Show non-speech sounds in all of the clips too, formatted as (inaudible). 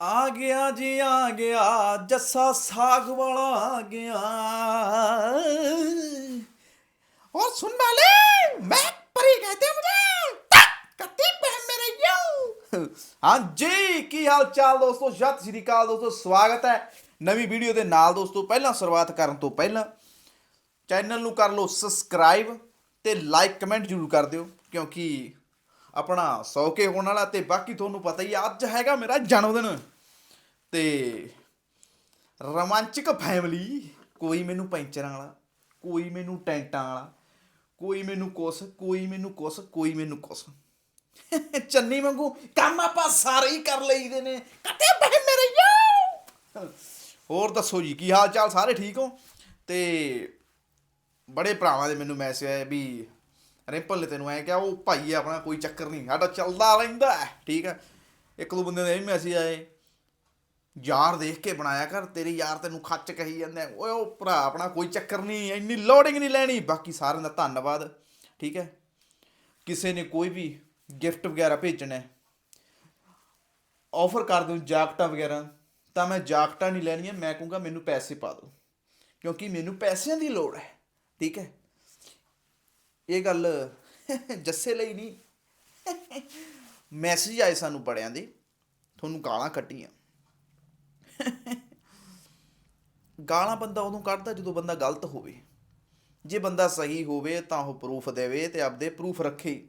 ਆ ਗਿਆ ਜੀ ਆ ਗਿਆ ਜੱਸਾ ਸਾਗ ਵਾਲਾ ਆ ਗਿਆ और सुन वाले मैं परी कहते हैं मुझे कत्ती पे मेरे यो ਹਾਂ ਜੀ ਕੀ ਹਾਲ ਚਾਲ ਦੋਸਤੋ ਸਤਿ ਸ਼੍ਰੀ ਅਕਾਲ ਦੋਸਤੋ ਸਵਾਗਤ ਹੈ ਨਵੀਂ ਵੀਡੀਓ ਦੇ ਨਾਲ ਦੋਸਤੋ ਪਹਿਲਾਂ ਸ਼ੁਰੂਆਤ ਕਰਨ ਤੋਂ ਪਹਿਲਾਂ ਚੈਨਲ ਨੂੰ ਕਰ ਲਓ ਸਬਸਕ੍ਰਾਈਬ ਤੇ ਲਾਈਕ ਕਮੈਂਟ ਜ਼ਰੂਰ ਕਰ ਦਿਓ ਕਿਉਂਕਿ ਆਪਣਾ 100 ਹੋਣ ਵਾਲਾ ਤੇ ਬਾਕੀ ਤੁਹਾਨੂੰ ਪਤਾ ਹੀ ਆ, ਅੱਜ ਹੈਗਾ ਮੇਰਾ ਜਨਮ ਦਿਨ ਤੇ ਰੋਮਾਂਚਕ ਫੈਮਿਲੀ ਕੋਈ ਮੈਨੂੰ ਪੈਂਚਰਾਂ ਵਾਲਾ ਕੋਈ ਮੈਨੂੰ ਟੈਂਟਾਂ ਵਾਲਾ ਕੋਈ ਮੈਨੂੰ ਕੁਛ ਕੋਈ ਮੈਨੂੰ ਕੁਛ ਕੋਈ ਮੈਨੂੰ ਕੁਛ। (laughs) ਚੰਨੀ ਵਾਂਗੂ ਕੰਮ ਆਪਾਂ ਸਾਰੇ ਹੀ ਕਰ ਲਈਦੇ ਨੇ। ਕੱਟੇ ਬਹਿ ਮੇਰੇ ਯੋ ਹੋਰ ਦੱਸੋ ਜੀ ਕੀ ਹਾਲ ਚਾਲ? ਸਾਰੇ ਠੀਕ ਹੋ? ਤੇ ਬੜੇ ਭਰਾਵਾਂ ਦੇ ਮੈਨੂੰ ਮੈਸੇਜ ਆਏ ਵੀ ਰਿੰਪਲ ਨੇ ਤੈਨੂੰ ਐ ਕਿਹਾ ਉਹ ਭਾਈ ਆਪਣਾ ਕੋਈ ਚੱਕਰ ਨਹੀਂ ਸਾਡਾ ਚੱਲਦਾ ਰਹਿੰਦਾ ਹੈ, ਠੀਕ ਹੈ। ਇੱਕ ਦੋ ਬੰਦੇ ਦੇ ਵੀ ਮੈਸੇਜ ਆਏ ਯਾਰ ਦੇਖ ਕੇ ਬਣਾਇਆ ਕਰ ਤੇਰੇ ਯਾਰ ਤੈਨੂੰ ਖੱਚ ਕਹੀ ਜਾਂਦਾ ਓਏ ਉਹ ਭਰਾ ਆਪਣਾ ਕੋਈ ਚੱਕਰ ਨਹੀਂ ਇੰਨੀ ਲੋਡਿੰਗ ਨਹੀਂ ਲੈਣੀ। ਬਾਕੀ ਸਾਰਿਆਂ ਦਾ ਧੰਨਵਾਦ ਠੀਕ ਹੈ। ਕਿਸੇ ਨੇ ਕੋਈ ਵੀ ਗਿਫਟ ਵਗੈਰਾ ਭੇਜਣਾ ਹੈ ਆਫਰ ਕਰ ਦਿਓ ਜਾਕਟਾਂ ਵਗੈਰਾ ਤਾਂ ਮੈਂ ਜਾਕਟਾਂ ਨਹੀਂ ਲੈਣੀਆਂ ਮੈਂ ਕਹੂੰਗਾ ਮੈਨੂੰ ਪੈਸੇ ਪਾ ਦਿਓ ਕਿਉਂਕਿ ਮੈਨੂੰ ਪੈਸਿਆਂ ਦੀ ਲੋੜ ਹੈ ਠੀਕ ਹੈ। ਇਹ ਗੱਲ (laughs) ਜੱਸੇ ਲਈ ਨਹੀਂ। ਮੈਸੇਜ ਆਏ ਸਾਨੂੰ ਬੜਿਆਂ ਦੇ, ਤੁਹਾਨੂੰ ਗਾਲਾਂ ਕੱਢੀਆਂ। ਗਾਲਾਂ ਬੰਦਾ ਉਦੋਂ ਕੱਢਦਾ ਜਦੋਂ ਬੰਦਾ ਗਲਤ ਹੋਵੇ। ਜੇ ਬੰਦਾ ਸਹੀ ਹੋਵੇ ਤਾਂ ਉਹ ਪ੍ਰੂਫ ਦੇਵੇ ਤੇ ਆਪਦੇ ਪ੍ਰੂਫ ਰੱਖੇ।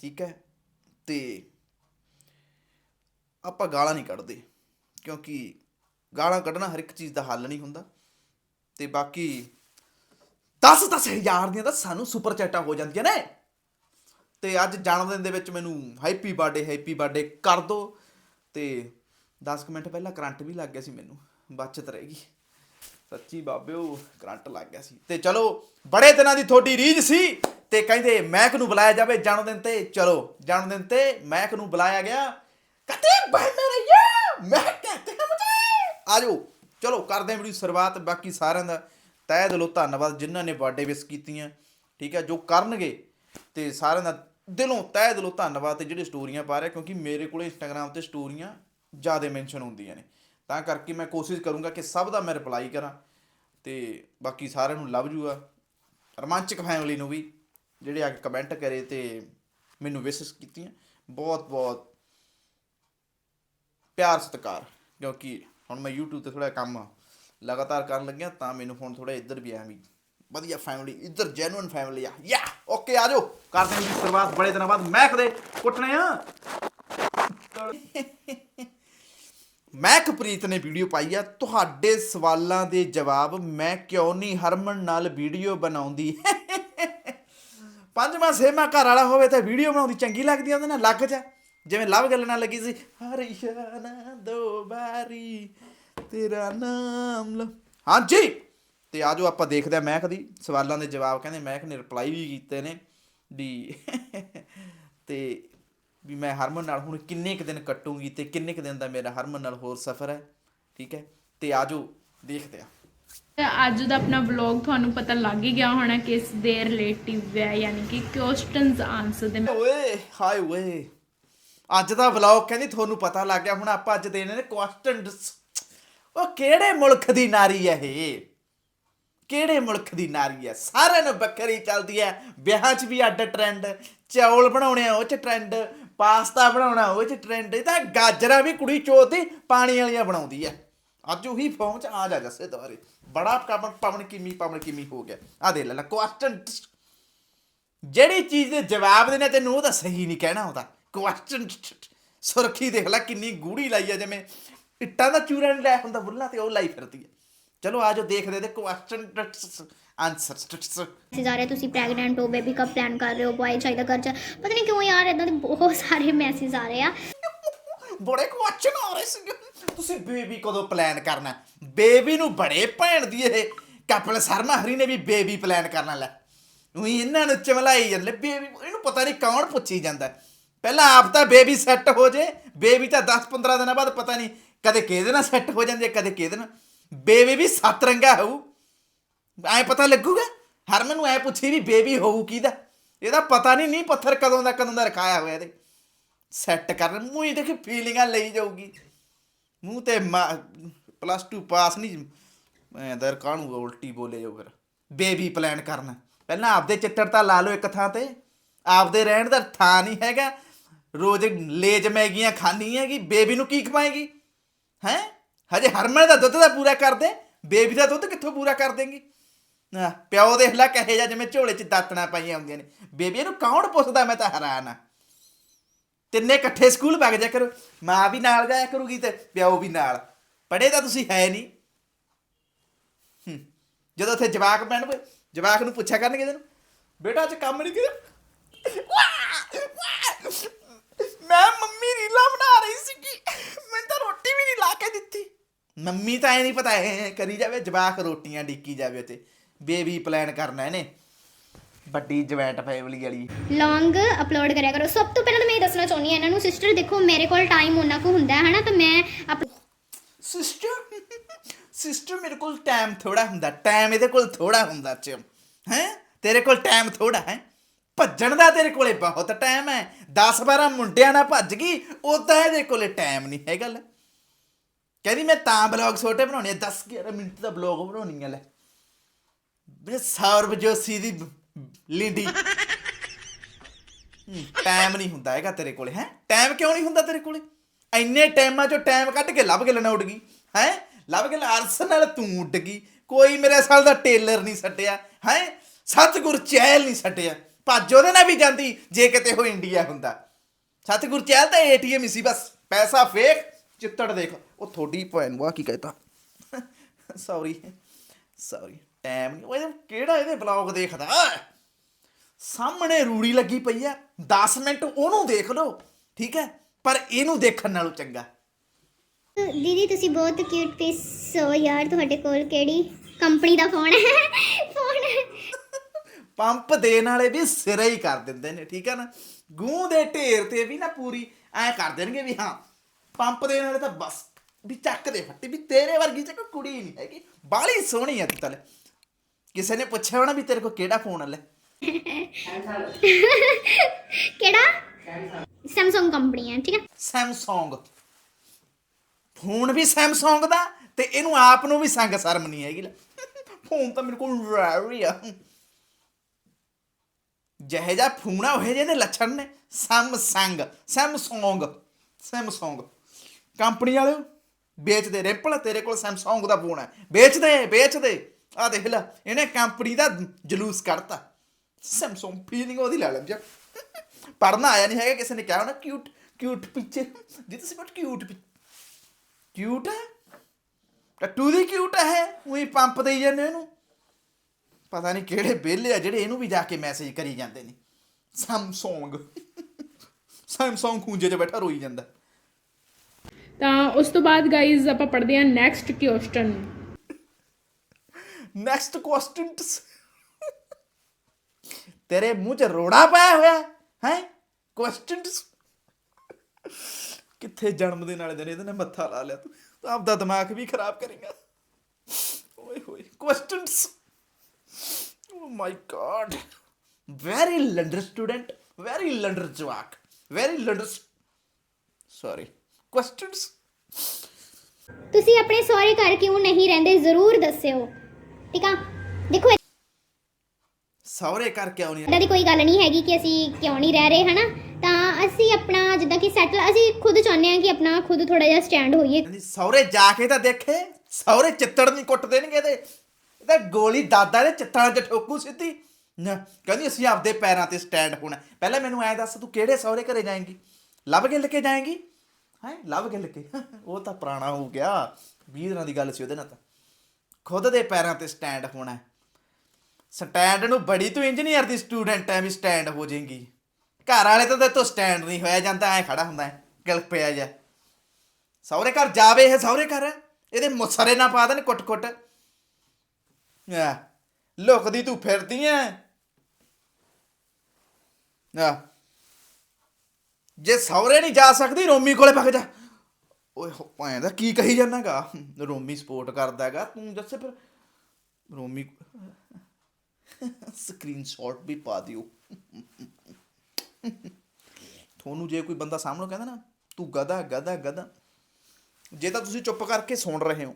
ਠੀਕ ਹੈ? ਤੇ ਆਪਾਂ ਗਾਲਾਂ ਨਹੀਂ ਕੱਢਦੇ, ਕਿਉਂਕਿ ਗਾਲਾਂ ਕੱਢਣਾ ਹਰ ਇੱਕ ਚੀਜ਼ ਦਾ ਹੱਲ ਨਹੀਂ ਹੁੰਦਾ। ਤੇ ਬਾਕੀ 10 ਦਸ ਹਜ਼ਾਰ ਦੀਆਂ ਤਾਂ ਸਾਨੂੰ ਸੁਪਰ ਚੈਟਾਂ ਹੋ ਜਾਂਦੀਆਂ ਨੇ। ਤੇ ਅੱਜ ਜਨਮ ਦੇ ਵਿੱਚ ਮੈਨੂੰ ਹੈਪੀ ਬਰਥਡੇ ਹੈਪੀ ਬਰਥਡੇ ਕਰ ਦੋ। ਤੇ 10 ਮਿੰਟ ਪਹਿਲਾਂ ਕਰੰਟ ਵੀ ਲੱਗ ਗਿਆ ਸੀ ਮੈਨੂੰ, ਬਚਤ ਰਹੇਗੀ ਸੱਚੀ ਬਾਬਿਓ, ਕਰੰਟ ਲੱਗ ਗਿਆ ਸੀ। ਤੇ ਚਲੋ, ਬੜੇ ਦਿਨਾਂ ਦੀ ਤੁਹਾਡੀ ਰੀਝ ਸੀ ਤੇ ਕਹਿੰਦੇ ਮੈਕ ਨੂੰ ਬੁਲਾਇਆ ਜਾਵੇ ਜਨਮ ਦਿਨ ਤੇ। ਚਲੋ, ਜਨਮ ਦਿਨ ਤੇ ਮੈਕ ਨੂੰ ਬੁਲਾਇਆ ਗਿਆ। ਕਤੇ ਭਾਈ ਮੇਰਾ ਯਾ ਮੈਂ ਕਹਤੇ ਮੁਝੇ ਆਜੋ ਚਲੋ, ਕਰਦੇ ਹਾਂ ਵੀਡੀਓ ਸ਼ੁਰੂਆਤ, ਬਾਕੀ ਸਾਰਿਆਂ ਦਾ ਤਹਿ ਦਿਲੋਂ ਧੰਨਵਾਦ ਜਿਨ੍ਹਾਂ ਨੇ ਬਰਥਡੇ ਵਿਸ ਕੀਤੀਆਂ, ਠੀਕ ਹੈ, ਜੋ ਕਰਨਗੇ ਤੇ ਸਾਰਿਆਂ ਦਾ ਦਿਲੋਂ ਤਹਿ ਦਿਲੋਂ ਧੰਨਵਾਦ ਤੇ ਜਿਹੜੇ ਸਟੋਰੀਆਂ ਪਾ ਰਹੇ, ਕਿਉਂਕਿ ਮੇਰੇ ਕੋਲੇ ਇੰਸਟਾਗ੍ਰam ਤੇ ਸਟੋਰੀਆਂ ਜ਼ਿਆਦਾ ਮੈਂਸ਼ਨ ਹੁੰਦੀਆਂ ਨੇ। ਤਾਂ ਕਰਕੇ ਮੈਂ ਕੋਸ਼ਿਸ਼ ਕਰੂੰਗਾ ਕਿ ਸਭ ਦਾ ਮੈਂ ਰਿਪਲਾਈ ਕਰਾਂ ਤੇ ਬਾਕੀ ਸਾਰਿਆਂ ਨੂੰ ਲਵ ਯੂ ਆ। ਰੋਮਾਂਚਕ ਫੈਮਿਲੀ ਨੂੰ ਵੀ ਜਿਹੜੇ ਆ ਕੇ ਕਮੈਂਟ ਕਰੇ ਤੇ ਮੈਨੂੰ ਵਿਸ਼ਸ ਕੀਤੀਆਂ। ਬਹੁਤ ਬਹੁਤ ਪਿਆਰ ਸਤਿਕਾਰ, ਕਿਉਂਕਿ ਹੁਣ ਮੈਂ YouTube ਤੇ ਥੋੜਾ ਕੰਮ ਲਗਾਤਾਰ ਕਰਨ ਲੱਗਿਆ ਤਾਂ ਮੈਨੂੰ ਹੁਣ ਥੋੜਾ ਇੱਧਰ ਵੀ ਆਇਆ ਵੀ ਵਧੀਆ ਫੈਮਿਲੀ ਇੱਧਰ ਜੈਨੂਇਨ ਫੈਮਿਲੀ ਆ। ਯਾ ਓਕੇ ਆ ਜਾਓ। ਕਰਦੇ ਹਾਂ ਜੀ ਸ਼ੁਰੂਆਤ। ਬੜੇ ਦਿਨਾਂ ਬਾਅਦ ਮੈਕ ਦੇ ਕੁੱਟਣੇ ਆ। ਮੈਕਪ੍ਰੀਤ ਨੇ ਵੀਡੀਓ ਪਾਈ ਆ। ਤੁਹਾਡੇ ਸਵਾਲਾਂ ਦੇ ਜਵਾਬ ਮੈਂ ਕਿਉਂ ਨਹੀਂ ਹਰਮਨ ਨਾਲ ਵੀਡੀਓ ਬਣਾਉਂਦੀ? ਪੰਜਵਾਂ ਸੇਮਾ ਘਰ ਵਾਲਾ ਹੋਵੇ ਤਾਂ ਵੀਡੀਓ ਬਣਾਉਂਦੀ, ਚੰਗੀ ਲੱਗਦੀ ਉਹਦੇ ਨਾਲ, ਲੱਗ ਜਾ। ਜਿਵੇਂ ਲਵ ਗੱਲ ਨਾਲ ਲੱਗੀ ਸੀ ਹਰਿਸ਼ਾਨਾ ਦੋ ਬਾਰੀ ਤੇਰਾ ਨਾਮ ਲ ਹਾਂਜੀ। ਤੇ ਆਜੋ ਆਪਾਂ ਦੇਖਦੇ ਆ ਮਹਿਕ ਦੀ। ਸਵਾਲਾਂ ਦੇ ਜਵਾਬ ਕਹਿੰਦੇ ਮਹਿਕ ਨੇ ਰਿਪਲਾਈ ਵੀ ਕੀਤੇ ਨੇ ਵੀ (laughs) ਤੇ ਵੀ ਮੈਂ ਹਰਮਨ ਨਾਲ ਹੁਣ ਕਿੰਨੇ ਕੁ ਦਿਨ ਕੱਟੂੰਗੀ ਤੇ ਕਿੰਨੇ ਕੁ ਦਿਨ ਦਾ ਮੇਰਾ ਹਰਮਨ ਨਾਲ ਹੋਰ ਸਫ਼ਰ ਹੈ ਠੀਕ ਹੈ? ਤੇ ਆਜੋ ਦੇਖਦੇ ਆ ਅੱਜ ਦਾ ਆਪਣਾ ਵਲੌਗ ਤੁਹਾਨੂੰ ਪਤਾ ਲੱਗ ਹੀ ਗਿਆ ਹੋਣਾ ਕਿਸ ਦੇ ਰਿਲੇਟਿਵ ਹੈ ਯਾਨੀ ਕਿ ਕੁਐਸਚਨਸ ਆਨਸਰ ਦੇ। ਓਏ ਹਾਏ ਓਏ। ਅੱਜ ਦਾ ਵਲੌਗ ਕਹਿੰਦੀ ਤੁਹਾਨੂੰ ਪਤਾ ਲੱਗ ਗਿਆ ਹੁਣ ਆਪਾਂ ਅੱਜ ਦੇਣੇ ਨੇ ਕੁਐਸਚਨਸ ਉਹ ਕਿਹੜੇ ਮੁਲਕ ਦੀ ਨਾਰੀ ਹੈ ਇਹ? ਕਿਹੜੇ ਮੁਲਕ ਦੀ ਨਾਰੀ ਹੈ? ਸਾਰਿਆਂ ਨੂੰ ਬੱਕਰੀ ਚੱਲਦੀ ਹੈ। ਵਿਆਹਾਂ 'ਚ ਵੀ ਅੱਡ ਟ੍ਰੈਂਡ ਚੌਲ ਬਣਾਉਣੇ ਆ ਉਹ 'ਚ ਟ੍ਰੈਂਡ ਪਾਸਤਾ ਬਣਾਉਣਾ ਉਹ 'ਚ ਟ੍ਰੈਂਡ ਇਹ ਤਾਂ ਗਾਜਰਾਂ ਵੀ ਕੁੜੀ ਚੋਦੀ ਪਾਣੀ ਵਾਲੀਆਂ ਬਣਾਉਂਦੀ ਹੈ। ਅੱਜ ਉਹੀ ਫੋਨ 'ਚ ਆ ਜਾ ਜੱਸੇ ਦੁਆਰੇ ਬੜਾ ਪਵਨ ਪਵਨ ਕਿਮੀ ਪਵਨ ਕਿਮੀ ਹੋ ਗਿਆ। ਆ ਦੇ ਲੈ ਲੈ ਕੁਐਸਚਨ ਜਿਹੜੀ ਚੀਜ਼ ਦੇ ਜਵਾਬ ਦੇਣੇ ਤੈਨੂੰ ਉਹ ਤਾਂ ਸਹੀ ਨਹੀਂ ਕਹਿਣਾ ਹੁੰਦਾ ਕੁਐਸਚਨ ਸੁਰਖੀ ਦੇਖ ਲੈ ਕਿੰਨੀ ਗੂੜੀ ਲਾਈ ਆ ਜਿਵੇਂ ਇੱਟਾਂ ਦਾ ਚੂਰਾ ਨਹੀਂ ਲਾਇਆ ਹੁੰਦਾ ਬੁੱਲਾਂ ਤੇ ਉਹ ਲਾਈ ਫਿਰਦੀ ਹੈ। ਚਲੋ ਆਜੋ ਦੇਖਦੇ ਤੇ ਕੁਐਸਚਨ ਆਨਸਰ ਮੈਸੇਜ ਆ ਰਹੇ ਤੁਸੀਂ ਪ੍ਰੈਗਨੈਂਟ ਹੋ ਬੇਬੀ ਕਬ ਪਲਾਨ ਕਰ ਰਹੇ ਹੋ ਬॉय ਚਾਹੀਦਾ ਘਰ ਚ। ਪਤਾ ਨਹੀਂ ਕਿਉਂ ਯਾਰ ਇਦਾਂ ਦੇ ਬਹੁਤ ਸਾਰੇ ਮੈਸੇਜ ਆ ਰਹੇ ਆ। ਬੜੇ ਕੁਐਸਚਨ ਆ ਰਹੇ ਸੀ ਤੁਸੀਂ ਬੇਬੀ ਕਦੋਂ ਪਲਾਨ ਕਰਨਾ? ਬੇਬੀ ਨੂੰ ਬੜੇ ਭੈਣ ਦੀ ਇਹ ਕਪਲ ਸ਼ਰਮਾ ਹਰੀ ਨੇ ਵੀ ਬੇਬੀ ਪਲਾਨ ਕਰਨਾ ਲੈ। ਉਹੀ ਇਹਨਾਂ ਨੂੰ ਚਮਲਾਈ ਜਾਂਦੇ ਬੇਬੀ ਇਹਨੂੰ ਪਤਾ ਨਹੀਂ ਕੌਣ ਪੁੱਛੀ ਜਾਂਦਾ। ਪਹਿਲਾਂ ਆਪ ਤਾਂ ਬੇਬੀ ਸੈੱਟ ਹੋ ਜੇ ਬੇਬੀ ਤਾਂ 10-15 ਦਿਨਾਂ ਬਾਅਦ ਪਤਾ ਨਹੀਂ ਕਦੇ ਕਿਹਦੇ ਨਾਲ ਸੈੱਟ ਹੋ ਜਾਂਦੀ ਹੈ, ਕਦੇ ਕਿਹਦੇ ਨਾਲ। ਬੇਬੀ ਵੀ ਸੱਤ ਰੰਗਾ ਹੋਊ। ਐ ਪਤਾ ਲੱਗੂਗਾ? ਹਰਮਨ ਨੂੰ ਐ ਪੁੱਛੀ ਵੀ ਬੇਬੀ ਹੋਊ ਕਿਹਦਾ? ਇਹਦਾ ਪਤਾ ਨਹੀਂ ਨਹੀਂ ਪੱਥਰ ਕਦੋਂ ਦਾ ਕਦੋਂ ਦਾ ਰਖਾਇਆ ਹੋਇਆ ਇਹਦੇ। ਸੈੱਟ ਕਰਨ, ਮੂੰਹ ਹੀ ਦੇਖੇ ਫੀਲਿੰਗਾਂ ਲਈ ਜਾਊਗੀ। ਮੂੰਹ ਤੇ ਪਲੱਸ 2 ਪਾਸ ਨਹੀਂ ਮੈਂ ਦਰ ਕਾਹਨੂੰ ਉਲਟੀ ਬੋਲੇ ਜੋ ਫਿਰ। ਬੇਬੀ ਪਲਾਨ ਕਰਨਾ। ਪਹਿਲਾਂ ਆਪਦੇ ਚਿੱਤਰ ਤਾਂ ਲਾ ਲਓ ਇੱਕ ਥਾਂ ਤੇ। ਆਪਦੇ ਰਹਿਣ ਦਾ ਥਾਂ ਨਹੀਂ ਹੈਗਾ। ਰੋਜ਼ ਲੇਜ ਮੈਗੀਆਂ ਖਾਣੀ ਹੈਗੀ, ਬੇਬੀ ਨੂੰ ਕੀ ਖਵਾਏਗੀ? ਹੈ? ਹਜੇ ਹਰਮਨ ਦਾ ਦੁੱਧ ਦਾ ਪੂਰਾ ਕਰਦੇ ਬੇਬੀ ਦਾ ਦੁੱਧ ਕਿੱਥੋਂ ਪੂਰਾ ਕਰ ਦੇਂਗੀ? ਨਾ, ਪਿਓ ਦੇਖ ਲੈ ਕਹੇ ਜਾ ਜਿਵੇਂ ਝੋਲੇ 'ਚ ਦਾਤਣਾ ਪਾਈਆਂ ਹੁੰਦੀਆਂ ਨੇ। ਬੇਬੀ, ਇਹਨੂੰ ਕੌਣ ਪੁੱਛਦਾ? ਮੈਂ ਤਾਂ ਹੈਰਾਨ ਆ। ਤਿੰਨੇ ਇਕੱਠੇ ਸਕੂਲ ਵਗ ਜਾ ਕਰੋ। ਮਾਂ ਵੀ ਨਾਲ ਜਾਇਆ ਕਰੂਗੀ ਤੇ ਪਿਓ ਵੀ ਨਾਲ। ਪੜ੍ਹੇ ਤਾਂ ਤੁਸੀਂ ਹੈ ਨਹੀਂ। ਜਦੋਂ ਉੱਥੇ ਜਵਾਕ ਪੈਣ ਪਏ, ਜਵਾਕ ਨੂੰ ਪੁੱਛਿਆ ਕਰਨਗੇ ਤੈਨੂੰ, ਬੇਟਾ, ਅੱਜ ਕੰਮ ਨਹੀਂ ਕੀਤਾ ਮੈਂ ਮੰਮੀ ਰੀਲਾ ਬਣਾ ਰਹੀ ਸੀਗੀ। ਮੈਂ ਤਾਂ ਰੋਟੀ ਵੀ ਨਹੀਂ ਮੰਮੀ ਤਾਂ ਐ ਨਹੀਂ ਪਤਾ ਐ ਕਰੀ ਜਾਵੇ ਜਵਾਕ ਰੋਟੀਆਂ ਡਿੱਕੀ ਜਾਵੇ ਤੇ ਬੇਬੀ ਪਲਾਨ ਕਰਨਾ ਇਹਨੇ ਵੱਡੀ ਜਵੈਂਟ ਫੈਮਿਲੀ ਵਾਲੀ। ਲੌਂਗ ਅਪਲੋਡ ਕਰਿਆ ਕਰੋ। ਸਭ ਤੋਂ ਪਹਿਲਾਂ ਤਾਂ ਮੈਂ ਇਹ ਦੱਸਣਾ ਚਾਹੁੰਦੀ ਹਾਂ ਇਹਨਾਂ ਨੂੰ ਸਿਸਟਰ ਦੇਖੋ ਮੇਰੇ ਕੋਲ ਟਾਈਮ ਉਹਨਾਂ ਕੋ ਹੁੰਦਾ ਹੈ ਹਨਾ ਤਾਂ ਮੈਂ ਅਪ- ਸਿਸਟਰ ਸਿਸਟਰ ਮੇਰੇ ਕੋਲ ਟਾਈਮ ਥੋੜਾ ਹੁੰਦਾ ਟਾਈਮ ਇਹਦੇ ਕੋਲ ਥੋੜਾ ਹੁੰਦਾ ਚ ਹੈ? ਤੇਰੇ ਕੋਲ ਟਾਈਮ ਥੋੜਾ ਹੈ। ਭੱਜਣ ਦਾ ਤੇਰੇ ਕੋਲੇ ਬਹੁਤ ਟਾਈਮ ਹੈ। 10 12 ਮੁੰਡਿਆਂ ਨਾਲ ਭੱਜ ਗਈ ਉਦਾਂ ਇਹਦੇ ਕੋਲੇ ਟਾਈਮ ਨਹੀਂ ਹੈ ਗੱਲ। ਕਹਿੰਦੀ ਮੈਂ ਤਾਂ ਬਲੌਗ ਛੋਟੇ ਬਣਾਉਣੇ ਆ 10 11 ਮਿੰਟ ਦਾ ਬਲੌਗ ਬਣਾਉਣੀ ਆ ਲੈ। ਬੇ ਸੌਰਵ ਜੋਸ਼ੀ ਦੀ ਲਿੰਡੀ। ਟਾਈਮ ਨਹੀਂ ਹੁੰਦਾ ਹੈਗਾ ਤੇਰੇ ਕੋਲੇ, ਹੈ? ਟਾਈਮ ਕਿਉਂ ਨਹੀਂ ਹੁੰਦਾ ਤੇਰੇ ਕੋਲੇ? ਇੰਨੇ ਟਾਈਮਾਂ ਚੋਂ ਟਾਈਮ ਕੱਢ ਕੇ ਲੱਭ ਕੇ ਲੈਣਾ ਉੱਡ ਗਈ, ਹੈ? ਲੱਭ ਕੇ ਅਰਸ ਨਾਲ ਤੂੰ ਉੱਡ ਗਈ। ਕੋਈ ਮੇਰੇ ਸਾਲ ਦਾ ਟੇਲਰ ਨਹੀਂ ਛੱਡਿਆ ਹੈ? ਸਤਗੁਰ ਚਹਿਲ ਨਹੀਂ ਛੱਡਿਆ ਭੱਜ ਉਹਦੇ ਨਾਲ ਵੀ ਜਾਂਦੀ, ਜੇ ਕਿਤੇ ਉਹ ਇੰਡੀਆ ਹੁੰਦਾ। ਸਤਗੁਰ ਚਹਿਲ ਤਾਂ ਏਟੀਐਮ ਹੀ ਸੀ ਬਸ, ਪੈਸਾ ਫੇਕ। ਚਿੱਤੜ ਦੇਖ। ਉਹ ਥੋੜੀ ਭੈਣ ਨੂੰ ਆ ਕੀ ਕਹਿਤਾ? ਸੌਰੀ ਸੌਰੀ ਟਾਈਮ ਨਹੀਂ ਉਹ ਕਿਹੜਾ ਇਹਦੇ ਬਲੌਗ ਦੇਖਦਾ? ਸਾਹਮਣੇ ਰੂੜੀ ਲੱਗੀ ਪਈ ਆ 10 ਮਿੰਟ ਉਹਨੂੰ ਦੇਖ ਲਓ ਠੀਕ ਹੈ? ਪਰ ਇਹਨੂੰ ਦੇਖਣ ਨਾਲੋਂ ਚੰਗਾ। ਦੀਦੀ ਤੁਸੀਂ ਬਹੁਤ ਕਿਊਟ ਪੀਸ ਹੋ ਯਾਰ। ਤੁਹਾਡੇ ਕੋਲ ਕਿਹੜੀ ਕੰਪਨੀ ਦਾ ਫੋਨ ਹੈ? ਫੋਨ ਪੰਪ ਦੇਣ ਵਾਲੇ ਵੀ ਸਿਰੇ ਹੀ ਕਰ ਦਿੰਦੇ ਨੇ ਠੀਕ ਹੈ ਨਾ? ਗੂੰ ਦੇ ਢੇਰ ਤੇ ਵੀ ਨਾ ਪੂਰੀ। ਐ ਕਰ ਦੇਣਗੇ ਵੀ ਹਾਂ ਪੰਪ ਦੇਣ ਵਾਲੇ ਤਾਂ ਬਸ ਵੀ ਚੱਕ ਦੇ ਫੱਟੀ ਵੀ ਤੇਰੇ ਵਰਗੀ ਚ ਕੋਈ ਕੁੜੀ ਨਹੀਂ ਹੈਗੀ। ਬਾਲੀ ਸੋਹਣੀ ਆ ਤੂੰ ਤਾਂ ਲੈ। ਕਿਸੇ ਨੇ ਪੁੱਛਿਆ ਹੋਣਾ ਵੀ ਤੇਰੇ ਕੋਲ ਕਿਹੜਾ ਫੋਨ ਆ ਲੈ। ਕਿਹੜਾ? ਸੈਮਸੰਗ ਕੰਪਨੀ ਹੈ ਠੀਕ ਹੈ ਸੈਮਸੰਗ ਫੋਨ ਵੀ ਸੈਮਸੰਗ ਦਾ ਤੇ ਇਹਨੂੰ ਆਪ ਨੂੰ ਵੀ ਸੰਗ ਸ਼ਰਮ ਨਹੀਂ ਹੈਗੀ ਲੈ। ਫੋਨ ਤਾਂ ਮੇਰੇ ਕੋਲ ਰੈਰੀ ਆ। ਜਿਹੇ ਜਾ ਫੋਨਾ ਉਹ ਜਿਹੇ ਦੇ ਲੱਛਣ ਨੇ। ਸੈਮਸੰਗ ਸੈਮਸੰਗ ਸੈਮਸੰਗ ਕੰਪਨੀ ਵਾਲਿਓ, ਵੇਚਦੇ ਰਿੰਪਲ, ਤੇਰੇ ਕੋਲ ਸੈਮਸੰਗ ਦਾ ਫੋਨ ਹੈ। ਵੇਚਦੇ ਵੇਚਦੇ। ਆ ਦੇਖ ਲੈ, ਇਹਨੇ ਕੰਪਨੀ ਦਾ ਜਲੂਸ ਕੱਢਤਾ। ਸੈਮਸੰਗ ਫੀਲਿੰਗ ਉਹਦੀ ਲੈ ਲੈ ਜਾ ਪੜਨਾ ਆਇਆ ਨਹੀਂ ਹੈਗਾ, ਕਿਸੇ ਨੇ ਕਿਹਾ ਹੋਣਾ ਕਿਊਟ ਕਿਊਟ ਪਿਕਚਰ ਜੀ ਤੁਸੀਂ ਬਹੁਤ ਕਿਊਟ ਕਿਊਟ ਹੈ? ਟੱਟੂ ਦੀ ਕਿਊਟ ਹੈ, ਉਹੀ ਪੰਪ ਦੇਈ ਜਾਂਦੇ ਇਹਨੂੰ। ਪਤਾ ਨਹੀਂ ਕਿਹੜੇ ਵਿਹਲੇ ਆ, ਜਿਹੜੇ ਇਹਨੂੰ ਵੀ ਜਾ ਕੇ ਮੈਸੇਜ ਕਰੀ ਜਾਂਦੇ ਨੇ। ਸੈਮਸੰਗ ਸੈਮਸੰਗ ਖੂੰਜੇ 'ਚ ਬੈਠਾ ਰੋਈ ਜਾਂਦਾ। ਤਾਂ ਉਸ ਤੋਂ ਬਾਅਦ ਗਾਇਜ਼ ਆਪਾਂ ਪੜ੍ਹਦੇ ਹਾਂ ਨੈਕਸਟ ਕੁਐਸਚਨ ਨੈਕਸਟ ਕੁਐਸਚਨ ਤੇਰੇ ਮੂੰਹ 'ਚ ਰੋੜਾ ਪਾਇਆ ਹੋਇਆ ਹੈ ਕੁਐਸਚਨਸ ਕਿੱਥੇ ਜਨਮ ਦੇ ਨਾਲ ਦਿਨ ਇਹਦੇ ਨੇ ਮੱਥਾ ਲਾ ਲਿਆ ਤੂੰ? ਤੂੰ ਆਪਦਾ ਦਿਮਾਗ ਵੀ ਖਰਾਬ ਕਰੇਗਾ। ਓਏ ਹੋਏ questions oh my god very ਲੰਡਰ ਸਟੂਡੈਂਟ ਵੈਰੀ ਲੰਡਰ ਜਵਾਕ ਵੈਰੀ ਲੰਡਰ ਸੌਰੀ ਕੁਐਸਚਨਸ ਤੁਸੀਂ ਆਪਣੇ ਸਹੁਰੇ ਘਰ ਕਿਉਂ ਨਹੀਂ ਰਹਿੰਦੇ? ਜ਼ਰੂਰ ਦੱਸਿਓ। ਠੀਕ ਆ? ਦੇਖੋ ਸੌਰੇ ਕਰ ਕਿਉਂ ਨਹੀਂ? ਇਦਾਂ ਦੀ ਕੋਈ ਗੱਲ ਨਹੀਂ ਹੈਗੀ ਕਿ ਅਸੀਂ ਕਿਉਂ ਨਹੀਂ ਰਹਿ ਰਹੇ ਹਨਾ? ਤਾਂ ਅਸੀਂ ਆਪਣਾ ਜਿੱਦਾਂ ਕਿ ਸੈਟਲ ਅਸੀਂ ਖੁਦ ਚਾਹੁੰਦੇ ਹਾਂ ਕਿ ਆਪਣਾ ਖੁਦ ਥੋੜਾ ਜਿਹਾ ਸਟੈਂਡ ਹੋਈਏ। ਕਹਿੰਦੀ ਸੌਰੇ ਜਾ ਕੇ ਤਾਂ ਦੇਖੇ ਸੌਰੇ ਚਿੱਤੜ ਨਹੀਂ ਕੁੱਟ ਦੇਣਗੇ ਤੇ ਇਹ ਤਾਂ ਗੋਲੀ ਦਾਦਾ ਦੇ ਚਿੱਤੜਾਂ 'ਚ ਠੋਕੂ ਸਿੱਧੀ। ਨਾ ਕਹਿੰਦੀ ਅਸੀਂ ਆਪਦੇ ਪੈਰਾਂ ਤੇ ਸਟੈਂਡ ਹੋਣਾ। ਪਹਿਲਾਂ ਮੈਨੂੰ ਐਂ ਦੱਸ ਤੂੰ ਕਿਹੜੇ ਸੌਰੇ ਘਰੇ ਜਾਏਂਗੀ? ਲੱਭ ਕੇ ਕੇ ਜਾਏਂਗੀ? ਹੈ? ਲੱਭ ਕੇ ਕੇ। ਉਹ ਤਾਂ ਪੁਰਾਣਾ ਹੋ ਗਿਆ। 20 ਦਿਨਾਂ ਦੀ ਗੱਲ ਸੀ ਉਹਦੇ ਨਾਲ ਤਾਂ। ਖੁਦ ਦੇ ਪੈਰਾਂ ਤੇ ਸਟੈਂਡ ਹੋਣਾ ਸਟੈਂਡ ਨੂੰ ਬੜੀ ਤੂੰ ਇੰਜੀਨੀਅਰ ਦੀ ਸਟੂਡੈਂਟ ਐ ਵੀ ਸਟੈਂਡ ਹੋ ਜਾਏਂਗੀ। ਘਰ ਵਾਲੇ ਤਾਂ ਤੇ ਸਟੈਂਡ ਨਹੀਂ ਹੋਇਆ ਜਾਂਦਾ, ਐ ਖੜਾ ਹੁੰਦਾ ਗਿਲ ਪਿਆ ਜਾ ਸਹੁਰੇ ਘਰ ਜਾਵੇ ਇਹ, ਸਹੁਰੇ ਘਰ। ਇਹਦੇ ਮੁਸਰੇ ਨਾ ਪਾ ਦੇਣ ਕੁੱਟ ਕੁੱਟ ਆ, ਲੁਕਦੀ ਤੂੰ ਫਿਰਦੀ ਐ। ਆ। ਜੇ ਸਹੁਰੇ ਨਹੀਂ ਜਾ ਸਕਦੀ, ਰੋਮੀ ਕੋਲੇ ਭੱਜ ਜਾ। ਓਏ ਭਾਂ ਦਾ ਕੀ ਕਹੀ ਜਾਣਾਗਾ ਰੋਮੀ ਸਪੋਰਟ ਕਰਦਾ ਹੈਗਾ ਤੂੰ ਦੱਸੇ ਫਿਰ। ਰੋਮੀ ਸਕਰੀਨਸ਼ਾਟ ਵੀ ਪਾ ਦਿਓ। ਤੁਹਾਨੂੰ ਜੇ ਕੋਈ ਬੰਦਾ ਸਾਹਮਣੇ ਕਹਿੰਦਾ ਨਾ, ਤੂੰ ਗਧਾ ਗਧਾ ਗਧਾ। ਜੇ ਤਾਂ ਤੁਸੀਂ ਚੁੱਪ ਕਰਕੇ ਸੁਣ ਰਹੇ ਹੋ,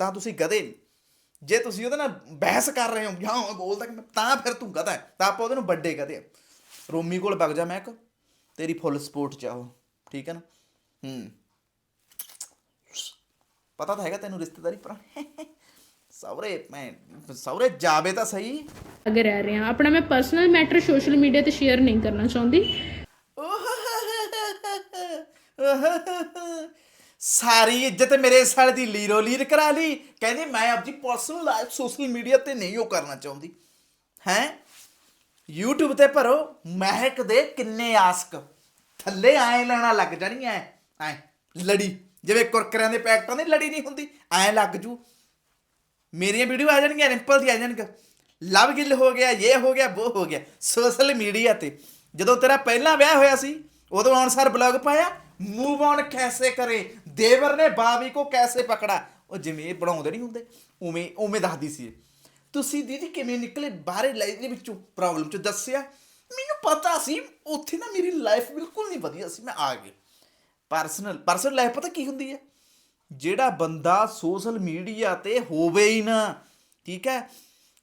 ਤਾਂ ਤੁਸੀਂ ਗਧੇ ਨਹੀਂ। ਜੇ ਤੁਸੀਂ ਉਹਦੇ ਨਾਲ ਬਹਿਸ ਕਰ ਰਹੇ ਹੋ, ਜਾਂ ਉਹ ਬੋਲਦਾ ਕਿ ਤਾਂ ਫਿਰ ਤੂੰ ਗਧਾ ਹੈ, ਤਾਂ ਆਪਾਂ ਉਹਦੇ ਨੂੰ ਵੱਡੇ ਗਧੇ ਆ ਰੋਮੀ ਕੋਲ ਵਗ ਜਾ ਮੈਂ ਇੱਕ। ਤੇਰੀ ਫੁੱਲ ਸਪੋਰਟ ਚਾਹੋ ਠੀਕ ਹੈ ਨਾ? ਹੂੰ। ਪਤਾ ਤਾਂ ਹੈਗਾ ਤੈਨੂੰ ਰਿਸ਼ਤੇਦਾਰੀ ਪਰ ਸੌਰੇ ਮੈਂ ਸੌਰੇ ਜਾਵੇ ਤਾਂ ਸਹੀ। ਅਗਰ ਰਹਿ ਰਹੇ। ਹਾਂ ਆਪਣਾ ਮੈਂ ਪਰਸਨਲ ਮੈਟਰ ਸੋਸ਼ਲ ਮੀਡੀਆ ਤੇ ਸ਼ੇਅਰ ਨਹੀਂ ਕਰਨਾ ਚਾਹੁੰਦੀ। ਸਾਰੀ ਇੱਜ਼ਤ ਮੇਰੇ ਸਾਲੇ ਦੀ ਲੀਰੋ ਲੀਰ ਕਰਾ ਲਈ। ਕਹਿੰਦੇ ਮੈਂ ਆਪਣੀ ਪਰਸਨਲ ਲਾਈਫ ਸੋਸ਼ਲ ਮੀਡੀਆ ਤੇ ਨਹੀਂ ਉਹ ਕਰਨਾ ਚਾਹੁੰਦੀ। ਹੈ? YouTube ਤੇ ਭਰੋ, ਮਹਿਕ ਦੇ ਕਿੰਨੇ ਆਸਕ। ਥੱਲੇ ਆਏ ਲੈਣਾ ਲੱਗ ਜਾਣੀਆਂ ਐ ਲੜੀ। ਜਿਵੇਂ ਕੁਰਕਰਿਆਂ ਦੇ ਪੈਕਟਾਂ ਦੀ ਲੜੀ ਨਹੀਂ ਹੁੰਦੀ, ਐ ਲੱਗ ਜੂ। ਮੇਰੀਆਂ ਵੀਡੀਓ ਆ ਜਾਣਗੀਆਂ, ਰਿੰਪਲ ਦੀ ਆ ਜਾਣਗੀਆਂ। ਲਵ ਗਿੱਲ ਹੋ ਗਿਆ ਇਹ ਹੋ ਗਿਆ ਉਹ ਹੋ ਗਿਆ। ਸੋਸ਼ਲ ਮੀਡੀਆ ਤੇ। ਜਦੋਂ ਤੇਰਾ ਪਹਿਲਾ ਵਿਆਹ ਹੋਇਆ ਸੀ, ਉਦੋਂ ਅਨਸਰ ਬਲੌਗ ਪਾਇਆ ਮੂਵ ਔਨ ਕੈਸੇ ਕਰੇ? ਦੇਵਰ ਨੇ ਬਾਵੀ ਕੋ ਕੈਸੇ ਪਕੜਾ? ਉਹ ਜਿਵੇਂ ਇਹ ਬਣਾਉਂਦੇ ਨਹੀਂ ਹੁੰਦੇ, ਉਵੇਂ ਉਵੇਂ ਦੱਸਦੀ ਸੀ ਤੁਸੀਂ ਦੀਦੀ ਕਿਵੇਂ ਨਿਕਲੇ ਬਾਹਰੇ ਲਾਈਫ ਦੇ ਵਿੱਚੋਂ ਪ੍ਰੋਬਲਮ ਚ ਦੱਸਿਆ? ਮੈਨੂੰ ਪਤਾ ਸੀ, ਉੱਥੇ ਨਾ ਮੇਰੀ ਲਾਈਫ ਬਿਲਕੁਲ ਨਹੀਂ ਵਧੀਆ ਸੀ, ਮੈਂ ਆ ਗਿਆ। ਪਰਸਨਲ ਪਰਸਨਲ ਲਾਈਫ ਪਤਾ ਕੀ ਹੁੰਦੀ ਹੈ? ਜਿਹੜਾ ਬੰਦਾ ਸੋਸ਼ਲ ਮੀਡੀਆ ਤੇ ਹੋਵੇ ਹੀ ਨਾ, ਠੀਕ ਹੈ?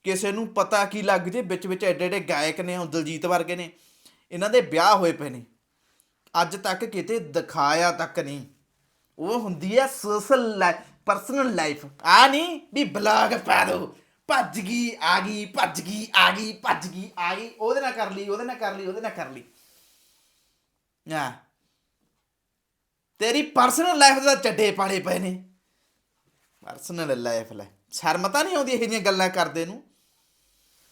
ਕਿਸੇ ਨੂੰ ਪਤਾ ਕੀ ਲੱਗ ਜੇ, ਵਿੱਚ ਵਿੱਚ ਐਡੇ ਐਡੇ ਗਾਇਕ ਨੇ, ਹੁਣ ਦਲਜੀਤ ਵਰਗੇ ਨੇ, ਇਹਨਾਂ ਦੇ ਵਿਆਹ ਹੋਏ ਪਏ ਨੇ। ਅੱਜ ਤੱਕ ਕਿਤੇ ਦਿਖਾਇਆ ਤੱਕ ਨਹੀਂ। ਉਹ ਹੁੰਦੀ ਹੈ ਸੋਸ਼ਲ ਲਾਈਫ ਪਰਸਨਲ ਲਾਈਫ ਆ ਨਹੀਂ ਵੀ ਬਲੌਗ ਪਾ ਦੋ। ਭੱਜ ਗਈ ਆ ਗਈ ਭੱਜ ਗਈ ਆ ਗਈ ਭੱਜ ਗਈ ਆ ਗਈ। ਉਹਦੇ ਨਾਲ ਕਰ ਲਈ ਉਹਦੇ ਨਾਲ ਕਰ ਲਈ ਉਹਦੇ ਨਾਲ ਕਰ ਲਈ। ਆ ਤੇਰੀ ਪਰਸਨਲ ਲਾਈਫ ਦਾ ਚੱਡੇ ਪਾਲੇ ਪਏ ਨੇ। ਪਰਸਨਲ ਲਾਈਫ ਲੈ। ਸ਼ਰਮ ਤਾਂ ਨਹੀਂ ਆਉਂਦੀ ਇਹ ਜਿਹੀਆਂ ਗੱਲਾਂ ਕਰਦੇ ਨੂੰ?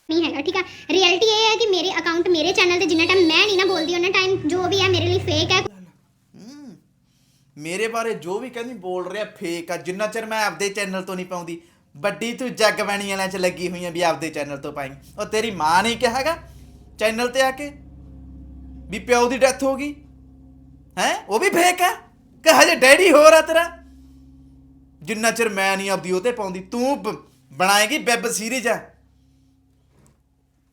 ਨਹੀਂ ਹੈਗਾ ਠੀਕ ਆ। ਰਿਐਲਿਟੀ ਇਹ ਹੈ ਕਿ ਮੇਰੇ ਅਕਾਊਂਟ ਮੇਰੇ ਚੈਨਲ ਤੇ ਜਿੰਨਾ ਟਾਈਮ ਮੈਂ ਨਹੀਂ ਨਾ ਬੋਲਦੀ ਉਹਨਾਂ ਟਾਈਮ ਜੋ ਵੀ ਹੈ ਮੇਰੇ ਲਈ ਫੇਕ ਹੈ। ਮੇਰੇ ਬਾਰੇ ਜੋ ਵੀ ਕਹਿੰਦੀ ਬੋਲ ਰਿਹਾ ਫੇਕ ਆ। ਜਿੰਨਾ ਚਿਰ ਮੈਂ ਆਪਦੇ ਚੈਨਲ ਤੋਂ ਨਹੀਂ ਪਾਉਂਦੀ ਵੱਡੀ ਤੂੰ ਜੱਗ ਬਣੀ ਵਾਲਿਆਂ 'ਚ ਲੱਗੀ ਹੋਈ ਆ ਵੀ ਆਪਦੇ ਚੈਨਲ ਤੋਂ ਪਾਈ ਉਹ ਤੇਰੀ ਮਾਂ ਨੇ ਕਿਹਾ ਚੈਨਲ ਤੇ ਆ ਕੇ ਵੀ ਪਿਓ ਦੀ ਡੈਥ ਹੋ ਗਈ। ਹੈ? ਉਹ ਵੀ ਫੇਕ ਆ। ਕਿ ਹਜੇ ਡੈਡੀ ਹੋਰ ਆ ਤੇਰਾ? ਜਿੰਨਾ ਚਿਰ ਮੈਂ ਨਹੀਂ ਆਪਦੀ ਉਹ ਤੇ ਪਾਉਂਦੀ, ਤੂੰ ਬ- ਬਣਾਏਗੀ ਵੈਬ ਸੀਰੀਜ਼ ਆ।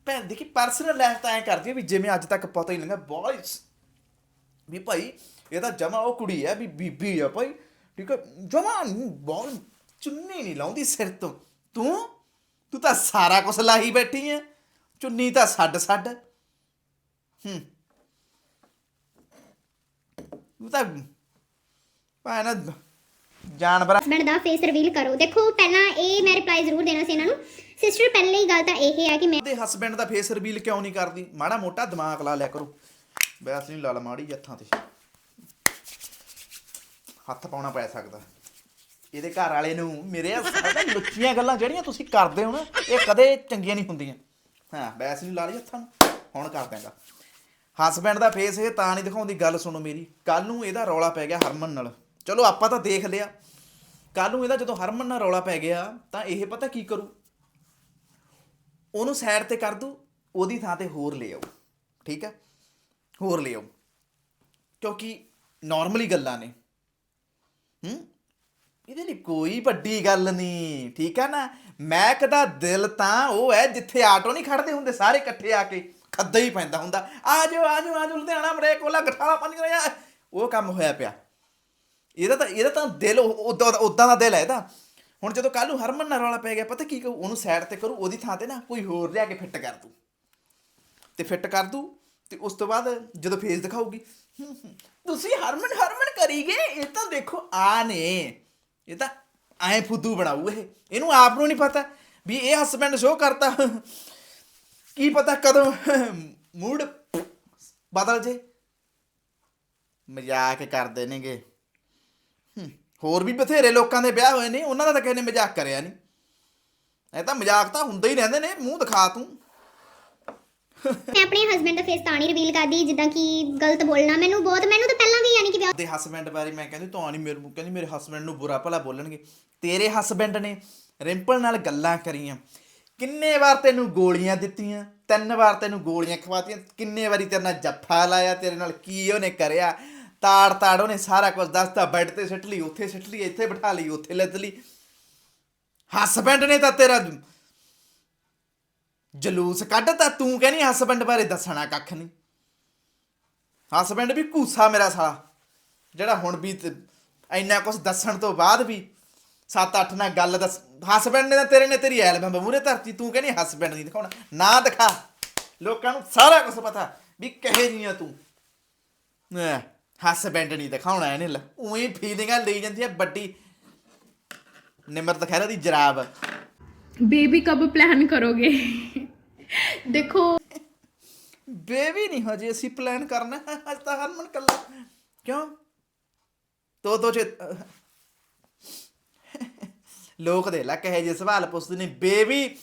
ਭੈਣ ਦੇਖੀ ਪਰਸਨਲ ਲਾਈਫ ਤਾਂ ਐ ਕਰਦੀ ਆ ਵੀ ਜਿਵੇਂ ਅੱਜ ਤੱਕ ਪਤਾ ਹੀ ਨਹੀਂ ਲੱਗਾ ਬॉयਜ਼ ਵੀ ਭਾਈ, ਇਹ ਤਾਂ ਜਮਾ ਉਹ ਕੁੜੀ ਹੈ ਵੀ ਬੀਬੀ ਆ ਭਾਈ। ਠੀਕ ਹੈ ਜਮਾ ਬਹੁਤ ਚੁੰਨੀ ਨਹੀਂ ਲਾਉਂਦੀ ਸਿਰ ਤੋਂ। ਤੂੰ? ਤੂੰ ਤਾਂ ਸਾਰਾ ਕੁਝ ਲਾਹੀ ਬੈਠੀ ਐ। ਚੁੰਨੀ ਤਾਂ ਛੱਡ ਛੱਡ। ਹੂੰ। ਤੂੰ ਤਾਂ ਭਾਣਾ ਜਾਨਵਰ ਹਸਬੈਂਡ ਦਾ ਫੇਸ ਰਿਵੀਲ ਕਰੋ। ਦੇਖੋ ਪਹਿਲਾਂ ਇਹ ਮੈਂ ਰਿਪਲਾਈ ਜ਼ਰੂਰ ਦੇਣਾ ਸੀ ਇਹਨਾਂ ਨੂੰ। ਸਿਸਟਰ ਪਹਿਲੀ ਗੱਲ ਤਾਂ ਇਹ ਹੈ ਕਿ ਮੈਂ ਦੇ ਹਸਬੈਂਡ ਦਾ ਫੇਸ ਰਿਵੀਲ ਕਿਉਂ ਨਹੀਂ ਕਰਦੀ? ਮਾੜਾ ਮੋਟਾ ਦਿਮਾਗ ਲਾ ਲਿਆ ਕਰੋ। ਨਹੀਂ ਲਾ ਲਾ ਮਾੜੀ ਜਿਹੀ ਹੱਥਾਂ ਤੇ। ਹੱਥ ਪਾਉਣਾ ਪੈ ਸਕਦਾ। ਇਹਦੇ ਘਰ ਵਾਲੇ ਨੂੰ, ਮੇਰੇ ਸਾਡਾ ਲੁੱਚੀਆਂ ਗੱਲਾਂ ਜਿਹੜੀਆਂ ਤੁਸੀਂ ਕਰਦੇ ਹੋ ਨਾ, ਇਹ ਕਦੇ ਚੰਗੀਆਂ ਨਹੀਂ ਹੁੰਦੀਆਂ। ਹਾਂ ਵੈਸ ਨਹੀਂ ਲਾ ਲਈ ਹੱਥਾਂ ਨੂੰ, ਹੁਣ ਕਰ ਦਿਆਂਗਾ। ਹਸਬੈਂਡ ਦਾ ਫੇਸ ਇਹ ਤਾਂ ਨਹੀਂ ਦਿਖਾਉਂਦੀ, ਗੱਲ ਸੁਣੋ ਮੇਰੀ। ਕੱਲ ਨੂੰ ਇਹਦਾ ਰੌਲਾ ਪੈ ਗਿਆ ਹਰਮਨ ਨਾਲ। ਚਲੋ, ਆਪਾਂ ਤਾਂ ਦੇਖ ਲਿਆ। ਕੱਲ ਨੂੰ ਇਹਦਾ ਜਦੋਂ ਹਰਮਨ ਨਾਲ ਰੌਲਾ ਪੈ ਗਿਆ, ਤਾਂ ਇਹ ਪਤਾ ਕੀ ਕਰੂ? ਉਹਨੂੰ ਸਾਈਡ ਤੇ ਕਰ ਦੂ, ਉਹਦੀ ਥਾਂ ਤੇ ਹੋਰ ਲੈ ਆਓ। ਠੀਕ ਹੈ? ਹੋਰ ਲੈ ਆਓ। ਕਿਉਂਕਿ ਨਾਰਮਲੀ ਗੱਲਾਂ ਨੇ। ਹੂੰ? ਇਹਦੇ ਲਈ ਕੋਈ ਵੱਡੀ ਗੱਲ ਨਹੀਂ, ਠੀਕ ਹੈ ਨਾ? ਮੈਕ ਦਾ ਦਿਲ ਤਾਂ ਉਹ ਹੈ ਜਿੱਥੇ ਆਟੋ ਨਹੀਂ ਖੜਦੇ ਹੁੰਦੇ, ਸਾਰੇ ਇਕੱਠੇ ਆ ਕੇ ਖੱਦਾ ਹੀ ਪੈਂਦਾ ਹੁੰਦਾ। ਆ ਜਾਓ ਆ ਜਾਓ ਆ ਜਾਓ, ਲੁਧਿਆਣਾ ਮਰੇ ਕੋਲਾ, ਗਠਾਲਾ ਪੰਜ ਰਿਹਾ ਉਹ ਕੰਮ ਹੋਇਆ ਪਿਆ। ਇਹਦਾ ਤਾਂ ਇਹਦਾ ਤਾਂ ਦਿਲ ਉਦਾਂ ਉਦਾਂ ਦਾ ਦਿਲ ਹੈ ਇਹਦਾ। ਹੁਣ ਜਦੋਂ ਕੱਲ ਨੂੰ ਹਰਮਨ ਨਾਲ ਰੌਲਾ ਪੈ ਗਿਆ, ਪਤਾ ਕੀ ਕਹੂ? ਉਹਨੂੰ ਸਾਈਡ ਤੇ ਕਰੂ, ਉਹਦੀ ਥਾਂ ਤੇ ਨਾ ਕੋਈ ਹੋਰ ਲਿਆ ਕੇ ਫਿੱਟ ਕਰ ਦੂ। ਤੇ ਫਿੱਟ ਕਰ ਦੂ, ਤੇ ਉਸ ਤੋਂ ਬਾਅਦ ਜਦੋਂ ਫੇਸ ਦਿਖਾਊਗੀ ਤੁਸੀਂ ਹਰਮਨ ਹਰਮਨ ਕਰੀਗੇ ਇਹ ਤਾਂ ਦੇਖੋ, ਆ ਨੇ। ਇਹ ਤਾਂ ਐ ਫੁੱਦੂ ਬਣਾਊ ਇਹ। ਇਹਨੂੰ ਆਪ ਨੂੰ ਨਹੀਂ ਪਤਾ ਵੀ ਇਹ ਹਸਬੈਂਡ ਸ਼ੋ ਕਰਤਾ। ਕੀ ਪਤਾ ਕਦੋਂ ਮੂਡ ਬਦਲ ਜੇ। ਮਜ਼ਾਕ ਕਰਦੇ ਨੇਗੇ। ਹੋਰ ਵੀ ਬਥੇਰੇ ਲੋਕਾਂ ਦੇ ਵਿਆਹ ਹੋਏ ਨੇ, ਉਹਨਾਂ ਦਾ ਤਾਂ ਕਿਸੇ ਨੇ ਮਜ਼ਾਕ ਕਰਿਆ ਨਹੀਂ। ਇਹ ਤਾਂ ਮਜ਼ਾਕ ਤਾਂ ਹੁੰਦੇ ਹੀ ਰਹਿੰਦੇ ਨੇ, ਮੂੰਹ ਦਿਖਾ ਤੂੰ। ਮੈਂ ਆਪਣੇ ਹਸਬੈਂਡ ਦਾ ਫੇਸ ਤਾਂ ਨਹੀਂ ਰਿਵੀਲ ਕਰਦੀ, ਜਿੱਦਾਂ ਕਿ ਗਲਤ ਬੋਲਣਾ। ਮੈਨੂੰ ਬਹੁਤ ਮੈਨੂੰ ਤਾਂ ਪਹਿਲਾਂ ਯਾਨੀ ਕਿ ਵਿਆਹ ਦੇ ਹਸਬੈਂਡ ਬਾਰੇ ਮੈਂ ਕਹਿੰਦੀ, ਤਾਂ ਨਹੀਂ ਮੇਰੇ ਕਹਿੰਦੀ ਮੇਰੇ ਹਸਬੈਂਡ ਨੂੰ ਬੁਰਾ ਭਲਾ ਬੋਲਣਗੇ। ਤੇਰੇ ਹਸਬੈਂਡ ਨੇ ਰਿੰਪਲ ਨਾਲ ਗੱਲਾਂ ਕਰੀਆਂ। ਕਿੰਨੇ ਵਾਰ ਤੈਨੂੰ ਗੋਲੀਆਂ ਦਿੱਤੀਆਂ, ਤਿੰਨ ਵਾਰ ਤੈਨੂੰ ਗੋਲੀਆਂ ਖਵਾਤੀਆਂ, ਕਿੰਨੇ ਵਾਰੀ ਤੇਰੇ ਨਾਲ ਜੱਫਾ ਲਾਇਆ, ਤੇਰੇ ਨਾਲ ਕੀ ਉਹਨੇ ਕਰਿਆ। ਤਾੜ ਤਾੜ ਉਹਨੇ ਸਾਰਾ ਕੁਝ ਦੱਸਤਾ, ਬੈੱਡ ਤੇ ਸਿੱਟ ਲਈ, ਉੱਥੇ ਸਿੱਟ ਲਈ, ਇੱਥੇ ਬਿਠਾ ਲਈ, ਉੱਥੇ ਲੱਦ ਲਈ। ਹਸਬੈਂਡ ਨੇ ਤਾਂ ਤੇਰਾ ਜਲੂਸ ਕੱਢਤਾ, ਤੂੰ ਕਹਿੰਦੀ ਹਸਬੈਂਡ ਬਾਰੇ ਦੱਸਣਾ ਕੱਖ ਨਹੀਂ ਹਸਬੈਂਡ ਵੀ ਘੂਸਾ ਮੇਰਾ ਸਾਲਾ। ਜਿਹੜਾ ਹੁਣ ਵੀ ਇੰਨਾ ਕੁਝ ਦੱਸਣ ਤੋਂ ਬਾਅਦ ਵੀ 7-8 ਨਾਲ ਗੱਲ ਦੱਸ ਹਸਬੈਂਡ ਨੇ ਤਾਂ ਤੇਰੇ ਨੇ ਤੇਰੀ ਐਲਬਮ ਮੂਰੇ ਧਰਤੀ ਤੂੰ ਕਹਿੰਦੀ ਹਸਬੈਂਡ ਨਹੀਂ ਦਿਖਾਉਣਾ ਨਾ ਦਿਖਾ। ਲੋਕਾਂ ਨੂੰ ਸਾਰਾ ਕੁਝ ਪਤਾ ਵੀ ਕਹੇ ਨਹੀਂ ਆ ਤੂੰ ਹਸਬੈਂਡ ਨਹੀਂ ਦਿਖਾਉਣਾ ਇਹਨੇ ਉਹੀ ਫੀਲਿੰਗਾਂ ਲਈ ਜਾਂਦੀ ਹੈ ਵੱਡੀ ਨਿਮਰਤ ਖਹਿਰਾ ਦੀ ਜਰਾਬ। ਬੇਬੀ ਕਬ ਪਲਾਨ ਕਰੋਗੇ? ਦੇਖੋ। ਬੇਬੀ ਨਹੀਂ ਹਜੇ ਅਸੀਂ ਪਲਾਨ ਕਰਨਾ ਅੱਜ ਤਾਂ ਹਰਮਨ ਕੱਲਾ ਕਿਉਂ? ਤੋ ਤੋ ਚ ਲੋਕ ਦੇ ਲਾ ਕਹੇ ਜੇ ਸਵਾਲ ਪੁੱਛਦੇ ਨੇ। ਬੇਬੀ,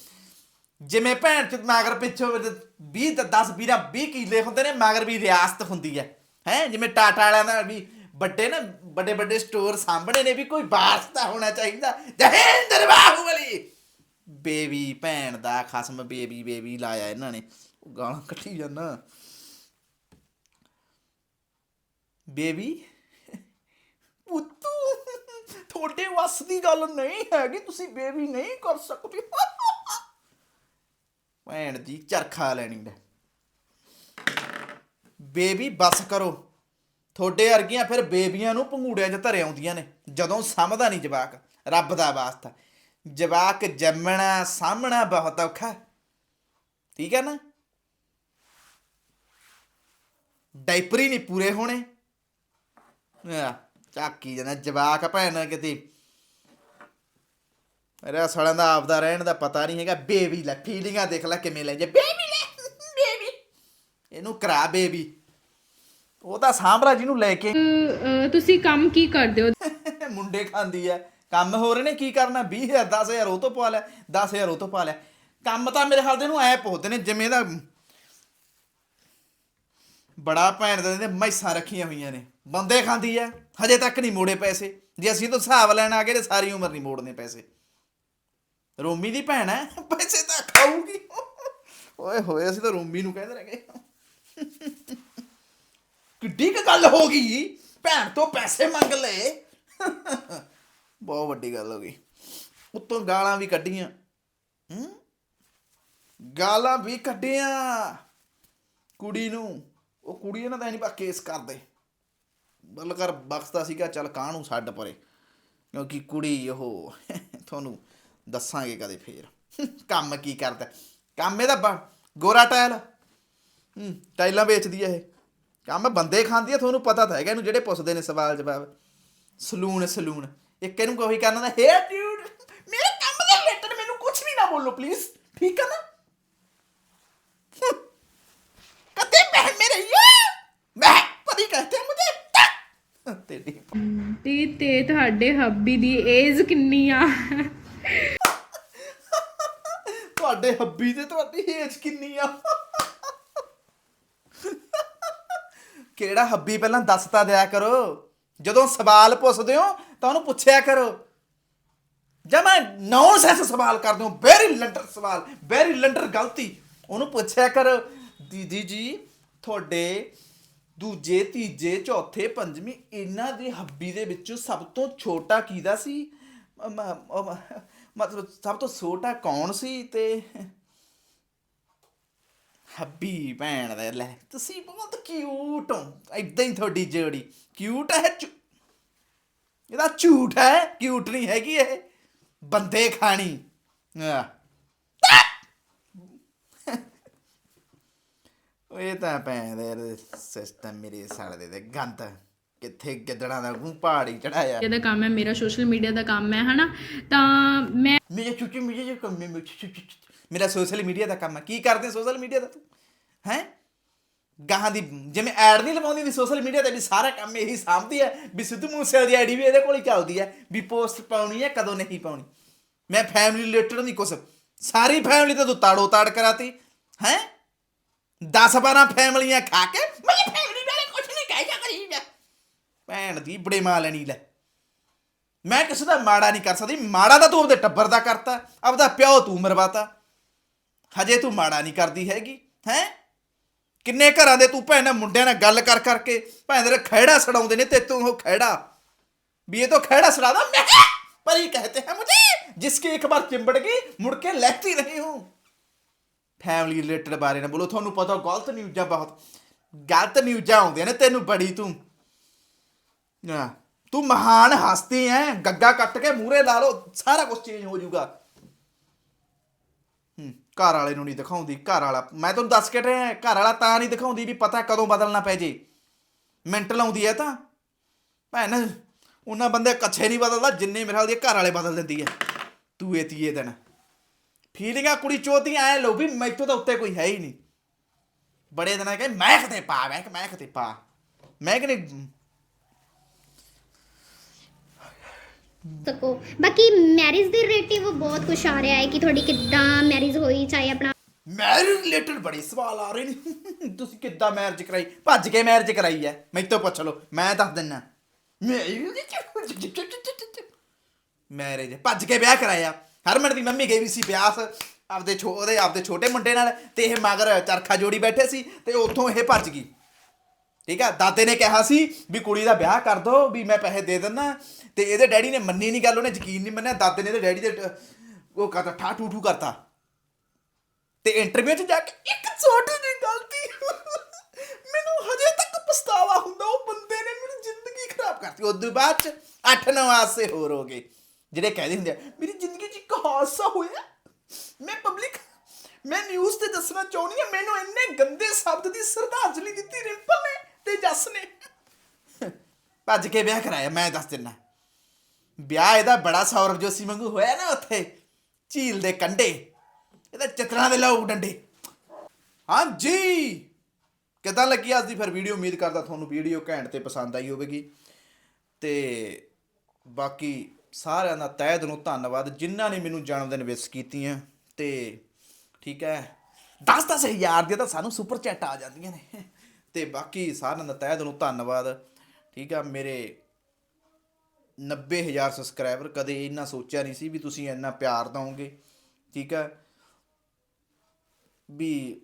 ਜਿਵੇਂ ਭੈਣ ਚ ਮਗਰ ਪਿੱਛੋਂ 20 ਤੇ 10 ਵੀਰਾ 20 ਕਿੱਲੇ ਹੁੰਦੇ ਨੇ, ਮਗਰ ਵੀ ਰਿਆਸਤ ਹੁੰਦੀ ਹੈ। ਹੈ, ਜਿਵੇਂ ਟਾਟਾ ਵਾਲਿਆਂ ਦਾ ਵੀ ਵੱਡੇ ਨਾ, ਵੱਡੇ ਵੱਡੇ ਸਟੋਰ ਸਾਹਮਣੇ ਨੇ ਵੀ ਕੋਈ ਵਾਰਸਤਾ ਹੋਣਾ ਚਾਹੀਦਾ। ਜਹਿੰਦਰ ਬਾਹੂਬਲੀ ਬੇਬੀ, ਭੈਣ ਦਾ ਖਸਮ ਬੇਬੀ ਬੇਬੀ ਲਾਇਆ ਇਹਨਾਂ ਨੇ। ਉਹ ਗਾਲਾਂ ਕੱਢੀ ਜਾਂਦਾ। ਬੇਬੀ ਪੁੱਤੂ, ਤੁਹਾਡੇ ਵੱਸ ਦੀ ਗੱਲ ਨਹੀਂ ਹੈਗੀ, ਤੁਸੀਂ ਬੇਬੀ ਨਹੀਂ ਕਰ ਸਕਦੇ। ਭੈਣ ਦੀ ਚਰਖਾ ਲੈਣੀ ਲੈ ਬੇਬੀ, ਬਸ ਕਰੋ। ਤੁਹਾਡੇ ਵਰਗੀਆਂ ਫਿਰ ਬੇਬੀਆਂ ਨੂੰ ਪੰਗੂੜਿਆਂ 'ਚ ਧਰੇ ਆਉਂਦੀਆਂ ਨੇ, ਜਦੋਂ ਸਮਝਦਾ ਨਹੀਂ ਜਵਾਕ, ਰੱਬ ਦਾ ਵਾਸਤਾ। ਜਵਾਕ ਜੰਮਣਾ ਸਾਹਮਣਾ ਬਹੁਤ ਔਖਾ। ਠੀਕ ਹੈ ਨਾ? ਡਾਈਪਰ ਹੀ ਨਹੀਂ ਪੂਰੇ ਹੋਣੇ। ਆ ਚਾਕੀ ਜਨਾ ਜਵਾਕ ਭੈਣ ਕਿਤੇ। ਮੇਰਾ ਸੜਨ ਦਾ ਆਪਦਾ ਰਹਿਣ ਦਾ ਪਤਾ ਨਹੀਂ ਹੈਗਾ ਬੇਬੀ ਲੈ ਫੀਲਿੰਗਾਂ ਦੇਖ ਲੈ ਕਿਵੇਂ ਲੈ ਜੇ। ਬੇਬੀ ਲੈ ਬੇਬੀ। ਇਹਨੂੰ ਕਰਾ ਬੇਬੀ। ਉਹ ਤਾਂ ਸਾਂਭਰਾ ਜਿਹਨੂੰ ਲੈ ਕੇ। ਤੁਸੀਂ ਕੰਮ ਕੀ ਕਰਦੇ ਹੋ? (laughs) ਮੁੰਡੇ ਖਾਂਦੀ ਐ। ਕੰਮ ਹੋ ਰਹੇ ਨੇ ਕੀ ਕਰਨਾ? 20000 10000 ਉਹ ਤੋਂ ਪਾ ਲਿਆ 10000 ਉਹ ਤੋਂ ਪਾ ਲਿਆ ਕੰਮ ਤਾਂ ਮੇਰੇ ਹਾਲ ਦੇ ਨੂੰ ਐ ਪੁੱਛਦੇ ਨੇ ਜਿਵੇਂ ਦਾ ਬੜਾ ਭੈਣ ਦੇ ਮੈਸਾਂ ਰੱਖੀਆਂ ਹੋਈਆਂ ਨੇ। ਬੰਦੇ ਖਾਂਦੀ ਐ। ਹਜੇ ਤੱਕ ਨਹੀਂ ਮੋੜੇ ਪੈਸੇ। ਜੇ ਅਸੀਂ ਤਾਂ ਹਿਸਾਬ ਲੈਣ ਆ ਗਏ ਤੇ ਸਾਰੀ ਉਮਰ ਨਹੀਂ ਮੋੜਨੇ ਪੈਸੇ। ਰੋਮੀ ਦੀ ਭੈਣ ਹੈ, ਪੈਸੇ ਤਾਂ ਖਾਊਗੀ। ਓਏ ਹੋਏ, ਅਸੀਂ ਤਾਂ ਰੋਮੀ ਨੂੰ ਕਹਿੰਦੇ ਰਹਿ ਗਏ ਕਿੱਡੀ ਕੁ ਗੱਲ ਹੋ ਗਈ? ਭੈਣ ਤੋਂ ਪੈਸੇ ਮੰਗ ਲਏ। ਬਹੁਤ ਵੱਡੀ ਗੱਲ ਹੋ ਗਈ। ਉੱਤੋਂ ਗਾਲਾਂ ਵੀ ਕੱਢੀਆਂ। ਹੂੰ? ਗਾਲਾਂ ਵੀ ਕੱਢੀਆਂ। ਕੁੜੀ ਨੂੰ। ਉਹ ਕੁੜੀ ਇਹਨਾਂ ਦਾ ਨਹੀਂ ਬਾ ਕੇਸ ਕਰਦੇ। ਬਲਕਰ ਬਖਸ਼ਦਾ ਸੀਗਾ, ਚੱਲ ਕਾਹਨੂੰ ਛੱਡ ਪਰੇ। ਕਿਉਂਕਿ ਕੁੜੀ ਉਹ, ਤੁਹਾਨੂੰ ਦੱਸਾਂਗੇ ਕਦੇ ਫੇਰ। ਕੰਮ ਕੀ ਕਰਦਾ। ਕੰਮ ਇਹਦਾ ਗੋਰਾ ਟਾਇਲ। ਹੂੰ ਟਾਈਲਾਂ ਵੇਚਦੀ ਹੈ ਇਹ। ਕੰਮ ਬੰਦੇ ਖਾਂਦੀ ਹੈ ਤੁਹਾਨੂੰ ਪਤਾ ਤਾਂ ਹੈਗਾ ਇਹਨੂੰ ਜਿਹੜੇ ਪੁੱਛਦੇ ਨੇ ਸਵਾਲ ਜਵਾਬ। Salon salon. ਇੱਕ ਇਹਨੂੰ ਕੋਈ ਕਰਨਾ ਦਾ ਹੇ ਡਿਊਡ ਮੇਰੇ ਕੰਮ ਦੇ ਰਿਲੇਟਡ ਮੈਨੂੰ ਕੁਝ ਵੀ ਨਾ ਬੋਲੋ ਪਲੀਜ਼ ਠੀਕ ਹੈ ਨਾ? ਕਦੇ ਮੈਂ, ਮੇਰੇ ਇਹ ਮੈਂ ਪਰੀ ਕਹਤੇ ਤੇਰੀ ਤੇ ਤੇ ਤੁਹਾਡੇ ਹੱਬੀ ਦੀ ਏਜ ਕਿੰਨੀ ਆ? ਤੁਹਾਡੇ ਹੱਬੀ ਤੇ ਤੁਹਾਡੀ ਏਜ ਕਿੰਨੀ ਆ? ਕਿਹੜਾ ਹੱਬੀ ਪਹਿਲਾਂ ਦੱਸ ਤਾਂ ਦਿਆ ਕਰੋ। ਜਦੋਂ ਸਵਾਲ ਪੁੱਛਦੇ ਹੋ ਤਾਂ ਉਹਨੂੰ ਪੁੱਛਿਆ ਕਰੋ। ਜਦ ਮੈਂ ਨੌਨਸੈਂਸ ਸਵਾਲ ਕਰਦੇ ਹਾਂ ਵੈਰੀ ਲੰਡਰ ਸਵਾਲ ਵੈਰੀ ਲੰਡਰ ਗਲਤੀ। ਉਹਨੂੰ ਪੁੱਛਿਆ ਕਰ ਦੀਦੀ ਜੀ ਤੁਹਾਡੇ ਦੂਜੇ, ਤੀਜੇ, ਚੌਥੇ, ਪੰਜਵੀਂ ਇਹਨਾਂ ਦੀ ਹੱਬੀ ਦੇ ਵਿੱਚੋਂ ਸਭ ਤੋਂ ਛੋਟਾ ਕਿਹਦਾ ਸੀ? ਮਤਲਬ ਸਭ ਤੋਂ ਛੋਟਾ ਕੌਣ ਸੀ ਤੇ ਹੱਬੀ ਭੈਣ ਦਾ? ਲੈ, ਤੁਸੀਂ ਬਹੁਤ ਕਿਊਟ ਹੋ। ਇਦਾਂ ਹੀ ਤੁਹਾਡੀ ਜੋੜੀ ਕਿਊਟ ਹੈ ਝੂ- ਇਹਦਾ ਝੂਠ ਹੈ ਕਿਊਟ ਨਹੀਂ ਹੈਗੀ ਇਹ। ਬੰਦੇ ਖਾਣੀ। ਆ ਇਹ ਤਾਂ ਭੈਣ ਦੇ ਸਿਸਟਮ ਮੇਰੇ ਸਾਲੇ ਦੇ ਗੰਦ। ਕਿੱਥੇ ਗਿੱਦੜਾਂ ਦਾ ਗੂੰ ਪਹਾੜੀ ਚੜਾਇਆ ਇਹਦਾ ਕੰਮ ਹੈ ਮੇਰਾ ਸੋਸ਼ਲ ਮੀਡੀਆ ਦਾ ਕੰਮ ਹੈ ਹਨਾ? ਤਾਂ ਮੈਂ ਮੇਰੇ ਛੁੱਟੀ ਮੇਰੇ ਜੇ ਕੰਮ ਮੇ ਮੇਰਾ ਸੋਸ਼ਲ ਮੀਡੀਆ ਦਾ ਕੰਮ ਹੈ। ਕੀ ਕਰਦੇ ਸੋਸ਼ਲ ਮੀਡੀਆ ਦਾ ਤੂੰ? ਹੈ? ਗਾਹਾਂ ਦੀ ਜਿਵੇਂ ਐਡ ਨਹੀਂ ਲਵਾਉਂਦੀ ਦੀ ਸੋਸ਼ਲ ਮੀਡੀਆ ਤੇ ਵੀ ਸਾਰਾ ਕੰਮ ਇਹੀ ਸਾਂਭਦੀ ਹੈ ਵੀ ਸਿੱਧੂ ਮੂਸੇਵਾਲੇ ਦੀ ਆਈਡੀ ਵੀ ਇਹਦੇ ਕੋਲ ਹੀ ਚੱਲਦੀ ਹੈ ਵੀ ਪੋਸਟ ਪਾਉਣੀ ਹੈ ਕਦੋਂ ਨਹੀਂ ਪਾਉਣੀ। ਮੈਂ ਫੈਮਿਲੀ ਰਿਲੇਟਡ ਨਹੀਂ ਕੁਛ। ਸਾਰੀ ਫੈਮਿਲੀ ਤੇ ਤੂੰ ਤਾੜੋ ਤਾੜ ਕਰਾਤੀ। ਹੈ? 10 12 ਫੈਮਲੀਆਂ ਖਾ ਕੇ ਮੇਰੀ ਫੈਮਲੀ ਵਾਲੇ ਕੁਝ ਨਹੀਂ ਕਹਿ ਸਕਦੀ ਮੈਂ। ਭੈਣ ਦੀ ਬੜੇ ਮਾਂ ਲੈਣੀ ਲੈ। ਮੈਂ ਕਿਸੇ ਦਾ ਮਾੜਾ ਨਹੀਂ ਕਰ ਸਕਦੀ ਮਾੜਾ ਤਾਂ ਤੂੰ ਆਪਦੇ ਟੱਬਰ ਦਾ ਕਰਤਾ ਆਪਦਾ ਪਿਓ ਤੂੰ ਮਰਵਾਤਾ। ਹਜੇ ਤੂੰ ਮਾੜਾ ਨਹੀਂ ਕਰਦੀ ਹੈਗੀ ਹੈ? ਕਿੰਨੇ ਘਰਾਂ ਦੇ ਤੂੰ ਭੈਣਾਂ ਮੁੰਡਿਆਂ ਨਾਲ ਗੱਲ ਕਰ ਕਰਕੇ ਭੈਣ ਦੇ ਖਹਿੜਾ ਸੜਾਉਂਦੇ ਨੇ ਤੇ ਤੂੰ ਉਹ ਖਹਿੜਾ। ਵੀ ਇਹ ਤਾਂ ਖਹਿੜਾ ਸੜਾਦਾ ਮੈਂ ਪਰ ਇਹ ਕਹਤੇ ਹੈ ਮੁਝੇ ਜਿਸਕੇ ਇੱਕ ਵਾਰ ਚਿੰਬੜ ਗਈ ਮੁੜ ਕੇ ਲੈਤੀ ਨਹੀਂ ਹੂੰ। ਫੈਮਿਲੀ ਰਿਲੇਟਡ ਬਾਰੇ ਨਾ ਬੋਲੋ, ਤੁਹਾਨੂੰ ਪਤਾ ਗਲਤ ਨਿਊਜ਼ਾਂ ਬਹੁਤ, ਗਲਤ ਨਿਊਜ਼ਾਂ ਆਉਂਦੀਆਂ ਨੇ ਤੈਨੂੰ ਬੜੀ ਤੂੰ। ਆ ਤੂੰ ਮਹਾਨ ਹਸਤੀ ਐ, ਗੱਗਾ ਕੱਟ ਕੇ ਮੂਰੇ ਲਾ ਲਓ, ਸਾਰਾ ਕੁਝ ਚੇਂਜ ਹੋ ਜਾਊਗਾ। ਹੂੰ, ਘਰ ਵਾਲੇ ਨੂੰ ਨਹੀਂ ਦਿਖਾਉਂਦੀ, ਘਰ ਵਾਲਾ, ਮੈਂ ਤੁਹਾਨੂੰ ਦੱਸ ਕੇ ਰਿਹਾ ਘਰ ਵਾਲਾ ਤਾਂ ਨਹੀਂ ਦਿਖਾਉਂਦੀ ਵੀ ਪਤਾ ਕਦੋਂ ਬਦਲਣਾ ਪੈ ਜੇ। ਮਿੰਟ ਲਾਉਂਦੀ ਐ ਤਾਂ। ਭੈਣ, ਉਹਨਾਂ ਬੰਦੇ ਕੱਛੇ ਨਹੀਂ ਬਦਲਦਾ, ਜਿੰਨੇ ਮੇਰੇ ਹਾਲ ਦੀ ਘਰ ਵਾਲੇ ਬਦਲ ਦਿੰਦੀ ਐ। ਤੂੰ ਇਹ ਤੀਏ ਦਿਨ। ਫੀਲਿੰਗਾਂ ਕੁੜੀ ਚੋਦੀਆਂ ਐ ਲੋ ਵੀ ਮੈਥੋਂ ਤਾਂ ਉੱਤੇ ਕੋਈ ਹੈ ਹੀ ਨਹੀਂ। ਬੜੇ ਦਿਨਾਂ ਕਹੇ ਮੈਂ ਕਿਤੇ ਪਾ ਮੈਂ ਕਿ ਮੈਂ ਕਿਤੇ ਪਾ। ਮੈਂ ਕਿ ਨਹੀਂ ਸਕੋ ਬਾਕੀ ਮੈਰਿਜ ਦੇ ਰਿਲੇਟਿਵ ਬਹੁਤ ਕੁਝ ਆ ਰਿਹਾ ਹੈ ਕਿ ਤੁਹਾਡੀ ਕਿੱਦਾਂ ਮੈਰਿਜ ਹੋਈ ਚਾਹੇ ਆਪਣਾ ਮੈਰਿਜ ਰਿਲੇਟਡ ਬੜੇ ਸਵਾਲ ਆ ਰਹੇ ਨੇ। ਤੁਸੀਂ ਕਿੱਦਾਂ ਮੈਰਿਜ ਕਰਾਈ? ਭੱਜ ਕੇ ਮੈਰਿਜ ਕਰਾਈ ਐ ਮੈਥੋਂ ਪੁੱਛ ਲਓ ਮੈਂ ਦੱਸ ਦਿੰਨਾ। ਮੈਰਿਜ (laughs) ਭੱਜ ਕੇ ਵਿਆਹ ਕਰਾਇਆ। ਹਰਮਨ ਦੀ ਮੰਮੀ ਗਈ ਵੀ ਸੀ ਵਿਆਹ ਆਪਦੇ ਛੋ ਉਹਦੇ ਆਪਦੇ ਛੋਟੇ ਮੁੰਡੇ ਨਾਲ ਤੇ ਇਹ ਮਗਰ ਚਰਖਾ ਜੋੜੀ ਬੈਠੇ ਸੀ ਤੇ ਉੱਥੋਂ ਇਹ ਭੱਜ ਗਈ। ਠੀਕ ਆ? ਦਾਦੇ ਨੇ ਕਿਹਾ ਸੀ ਵੀ ਕੁੜੀ ਦਾ ਵਿਆਹ ਕਰ ਦੋ, ਵੀ ਮੈਂ ਪੈਸੇ ਦੇ ਦਿੰਦਾ। ਤੇ ਇਹਦੇ ਡੈਡੀ ਨੇ ਮੰਨੀ ਨਹੀਂ ਗੱਲ, ਉਹਨੇ ਯਕੀਨ ਨਹੀਂ ਮੰਨਿਆ। ਦਾਦੇ ਨੇ ਇਹਦੇ ਡੈਡੀ ਦੇ ਟ- ਉਹ ਕਰਤਾ ਠਾ ਠੂ ਠੂ ਕਰਤਾ। ਤੇ ਇੰਟਰਵਿਊ 'ਚ ਜਾ ਕੇ ਇੱਕ ਛੋਟੀ ਜਿਹੀ ਗਲਤੀ ਮੈਨੂੰ ਹਜੇ ਤੱਕ ਪਛਤਾਵਾ ਹੁੰਦਾ, ਉਹ ਬੰਦੇ ਨੇ ਮੇਰੀ ਜ਼ਿੰਦਗੀ ਖਰਾਬ ਕਰਤੀ। ਉਸ ਤੋਂ ਬਾਅਦ 'ਚ 8-9 ਹੋਰ ਹੋ ਗਏ। ਜਿਹੜੇ ਕਹਿੰਦੇ ਹੁੰਦੇ ਆ, ਮੇਰੀ ਜ਼ਿੰਦਗੀ 'ਚ ਇੱਕ ਹਾਦਸਾ ਹੋਇਆ। ਮੈਂ ਪਬਲਿਕ ਮੈਂ ਨਿਊਜ਼ ਤੇ ਦੱਸਣਾ ਚਾਹੁੰਦੀ ਆ ਮੈਨੂੰ ਇੰਨੇ ਗੰਦੇ ਸ਼ਬਦ ਦੀ ਸ਼ਰਧਾਂਜਲੀ ਦਿੱਤੀ ਰਿੰਪਲ ਨੇ ਤੇ ਜੱਸ ਨੇ। ਭੱਜ ਕੇ ਵਿਆਹ ਕਰਾਇਆ, ਮੈਂ ਦੱਸ ਦਿੰਨਾ। ਵਿਆਹ ਇਹਦਾ ਬੜਾ ਸੌਰਵ ਜੋਸ਼ੀ ਵਾਂਗੂ ਹੋਇਆ ਨਾ ਉੱਥੇ, ਝੀਲ ਦੇ ਕੰਢੇ। ਇਹਦਾ ਚਿੱਤਰਾਂ ਦੇ ਲਾਉ ਡੰਡੇ। ਹਾਂਜੀ! ਕਿਦਾਂ ਲੱਗੀ ਅੱਜ ਦੀ ਫਿਰ ਵੀਡੀਓ? ਉਮੀਦ ਕਰਦਾ ਤੁਹਾਨੂੰ ਵੀਡੀਓ ਘੈਂਟ ਤੇ ਪਸੰਦ ਆਈ ਹੋਵੇਗੀ। ਤੇ ਬਾਕੀ ਸਾਰਿਆਂ ਦਾ ਤਹਿ ਦਿਲੋਂ ਧੰਨਵਾਦ, ਜਿਨ੍ਹਾਂ ਨੇ ਮੈਨੂੰ ਜਨਮ ਦਿਨ ਵਿਸ਼ ਕੀਤੀਆਂ ਤੇ ਠੀਕ ਹੈ 10-10 ਹਜ਼ਾਰ ਦੀਆਂ ਤਾਂ ਸਾਨੂੰ ਸੁਪਰ ਚੈਟ ਆ ਜਾਂਦੀਆਂ ਨੇ। ਤੇ ਬਾਕੀ ਸਾਰਿਆਂ ਦਾ ਤਹਿ ਦਿਲੋਂ ਧੰਨਵਾਦ। ਠੀਕ ਆ, ਮੇਰੇ 90000 ਸਬਸਕ੍ਰਾਈਬਰ ਕਦੇ ਇੰਨਾ ਸੋਚਿਆ ਨਹੀਂ ਸੀ ਵੀ ਤੁਸੀਂ ਇੰਨਾ ਪਿਆਰ ਦਿਓਗੇ। ਠੀਕ ਹੈ ਵੀ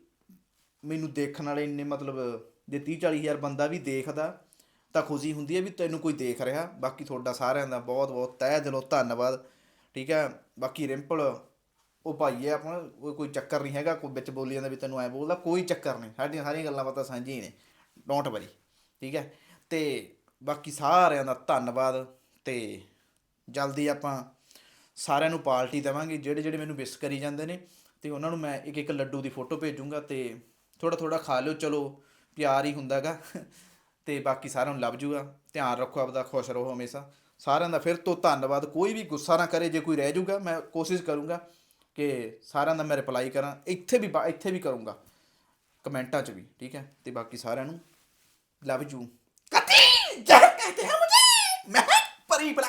ਮੈਨੂੰ ਦੇਖਣ ਵਾਲੇ ਇੰਨੇ ਮਤਲਬ ਜੇ 30 40000 ਬੰਦਾ ਵੀ ਦੇਖਦਾ। ਤਾਂ ਖੁਸ਼ੀ ਹੁੰਦੀ ਹੈ ਵੀ ਤੈਨੂੰ ਕੋਈ ਦੇਖ ਰਿਹਾ। ਬਾਕੀ ਤੁਹਾਡਾ ਸਾਰਿਆਂ ਦਾ ਬਹੁਤ ਬਹੁਤ ਤਹਿ ਦਿਲੋਂ ਧੰਨਵਾਦ। ਠੀਕ ਹੈ? ਬਾਕੀ ਰਿੰਪਲ, ਉਹ ਭਾਈ ਹੈ ਆਪਣਾ ਕੋਈ ਚੱਕਰ ਨਹੀਂ ਹੈਗਾ। ਕੋਈ ਵਿੱਚ ਬੋਲੀ ਜਾਂਦਾ ਵੀ ਤੈਨੂੰ ਐ ਬੋਲਦਾ, ਕੋਈ ਚੱਕਰ ਨਹੀਂ। ਸਾਡੀਆਂ ਸਾਰੀਆਂ ਗੱਲਾਂ ਬਾਤਾਂ ਸਾਂਝੀਆਂ ਨੇ। ਡੋਂਟ ਵਰੀ ਠੀਕ ਹੈ? ਤੇ ਬਾਕੀ ਸਾਰਿਆਂ ਦਾ ਧੰਨਵਾਦ। ਤੇ ਜਲਦੀ ਆਪਾਂ ਸਾਰਿਆਂ ਨੂੰ ਪਾਰਟੀ ਦੇਵਾਂਗੇ। ਜਿਹੜੇ ਜਿਹੜੇ ਮੈਨੂੰ ਵਿਸ਼ ਕਰੀ ਜਾਂਦੇ ਨੇ, ਤੇ ਉਹਨਾਂ ਨੂੰ ਮੈਂ ਇੱਕ ਇੱਕ ਲੱਡੂ ਦੀ ਫੋਟੋ ਭੇਜੂੰਗਾ। ਤੇ ਥੋੜਾ ਥੋੜਾ ਖਾ ਲਿਓ। ਚਲੋ, ਪਿਆਰ ਹੀ ਹੁੰਦਾਗਾ। ਤੇ ਬਾਕੀ ਸਾਰਿਆਂ ਨੂੰ ਲੱਭ ਜੂਗਾ। ਧਿਆਨ ਰੱਖੋ ਆਪਦਾ, ਖੁਸ਼ ਰਹੋ ਹਮੇਸ਼ਾ। ਸਾਰਿਆਂ ਦਾ ਫਿਰ ਤੋਂ ਧੰਨਵਾਦ। ਕੋਈ ਵੀ ਗੁੱਸਾ ਨਾ ਕਰੇ ਜੇ ਕੋਈ ਰਹਿ ਜੂਗਾ, ਮੈਂ ਕੋਸ਼ਿਸ਼ ਕਰੂੰਗਾ ਕਿ ਸਾਰਿਆਂ ਦਾ ਮੈਂ ਰਿਪਲਾਈ ਕਰਾਂ। ਇੱਥੇ ਵੀ ਬਾ- ਇੱਥੇ ਵੀ ਕਰੂੰਗਾ। ਕਮੈਂਟਾਂ 'ਚ ਵੀ, ਠੀਕ ਹੈ? ਤੇ ਬਾਕੀ ਸਾਰਿਆਂ ਨੂੰ ਲਵ ਯੂ ਕਤੀ ਜਹ ਕਹਤੇ ਹੈ ਮੁਝੇ ਮੈਂ ਪਰੀ ਬਲਾ